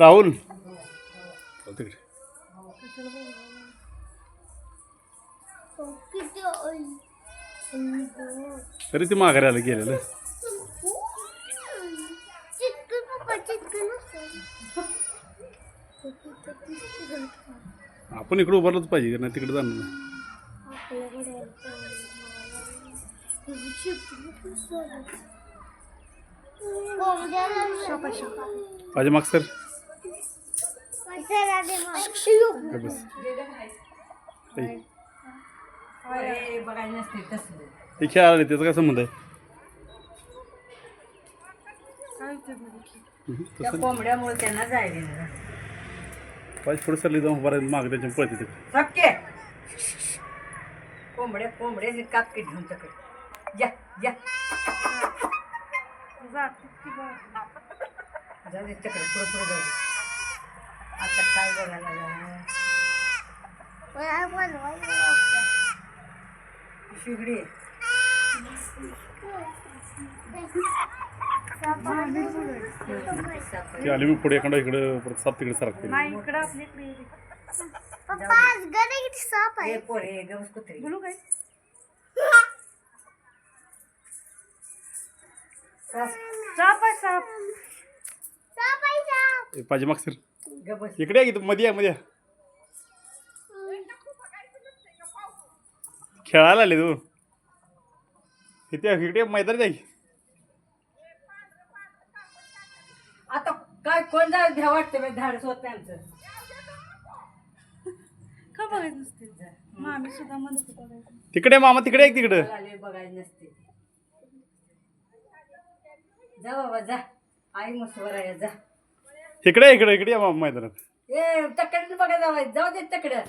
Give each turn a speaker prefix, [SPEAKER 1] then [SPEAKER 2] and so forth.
[SPEAKER 1] राहुल. तरी ते माघारी आलं गेलेलं. आपण इकडे उभारलंच पाहिजे का नाही तिकडे जाणार नाही. पाहिजे माग सर. हे खेळायला आले, त्याचा काय संबंध आहे?
[SPEAKER 2] कोंबड्यामुळे त्यांना जायला नाही.
[SPEAKER 1] पाहिजे पुढे सरली जाऊन मागे त्याच्या पळते तिकडे
[SPEAKER 2] सक्के कोंबड्या कापकी घेऊन तकडे. जा जा. जाऊ दे तकडे पुढं पुढं जाऊ दे. आता काय बघायला? शिगडी.
[SPEAKER 1] ती आली मी पुढे एखादा इकडे परत साप तिकडे सरकते.
[SPEAKER 3] पप्पा आज गणे किती साप आहे.
[SPEAKER 2] हे पोर गवस कुत्री सास
[SPEAKER 3] साप आहे साप साप आहे साप
[SPEAKER 1] पाहिजे माग सर.
[SPEAKER 2] गबस
[SPEAKER 1] इकडे या की तू मध्ये या मध्ये या. खेळायला आले तू. इथे इकडे मैदान जाई
[SPEAKER 2] आता काय कोण जायला भ्या वाटतं बे धाडस होत
[SPEAKER 4] का बघायचं नसते मामी सुद्धा म्हणते बघायचं
[SPEAKER 1] तिकडे मामा तिकडे एक तिकडे?
[SPEAKER 2] बघायला नसते. जा बाबा जा. आई मसवर आहे जा.
[SPEAKER 1] इकडे इकडे इकडे या मैदानात.
[SPEAKER 2] ए तकडे बघा जावाय जाऊ दे तकडं.